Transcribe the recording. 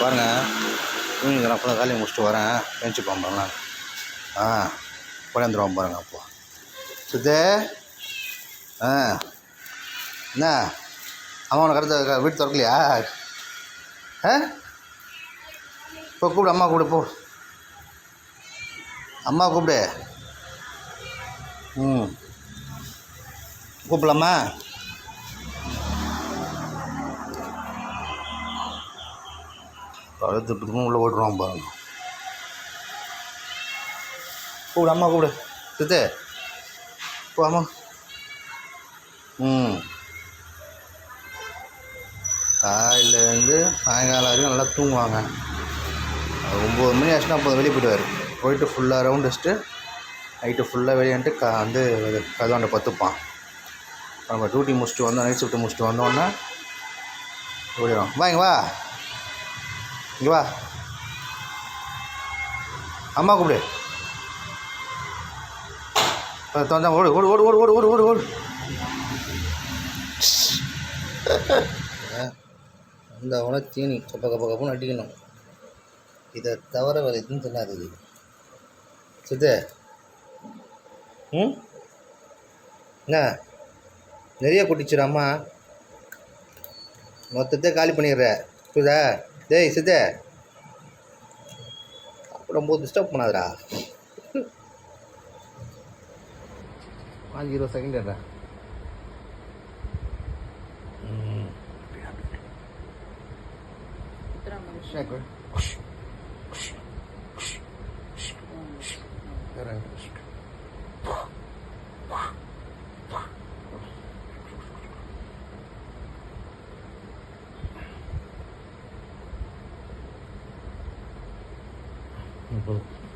பாருங்கள் தூங்கிக்கிறேன் நான் ஃபுல்லாக வேலையை முடிச்சுட்டு வரேன். பெஞ்சு பாம்பலாம் ஆ பழந்துருவான் பாருங்கள் அப்போ. சுத்தே ஆ என்ன? அம்மா கடத்த வீட்டு திறக்கலையா? ஆ? இப்போ கூப்பிடு அம்மா கூப்பிடு போ. அம்மா கூப்பிடு. ம். கூப்பிடலாமா? அழுத்து திரும்ப உள்ளே ஓட்டுருவான் பாருங்க. கூப்பிடு அம்மா கூப்பிடு. சித்து போ அம்மா. ம். காலையிலேருந்து சாயங்காலம் வரைக்கும் நல்லா தூங்குவாங்க. ஒம்பது மணி ஆச்சுன்னா அப்போ வெளியே போயிடுவார். போயிட்டு ஃபுல்லாக ரவுண்ட் அடிச்சுட்டு நைட்டு ஃபுல்லாக வெளியான்ட்டு கா வந்து கதவாண்ட பத்துப்பான். நம்ம டியூட்டி முடிச்சுட்டு வந்தோம் நைட் ஷிஃப்ட்டு முடிச்சுட்டு வந்தோடனே ஓடிடும் வா இங்கே வா. இங்கே வா. அம்மா கூப்பிடு. தந்தா ஓடு ஓடு ஓடு ஓடு ஓடு ஓடு ஓடு ஓடு. அந்த அவனை தீனி கப்ப கப்ப கப்புன்னு அடிக்கணும். இதை தவிர வேறு எதுவும் சொல்லாது இது சித்து. ம்? என்ன? நிறைய குட்டிச்சிடாமா? மொத்தத்தை காலி பண்ணிடுற. புரியுதா? டேய் சித்தே. ரொம்ப டிஸ்டர்ப் பண்ணாதடா. பாஞ்சு இருபது செகண்ட் எடுறேன் 嗯好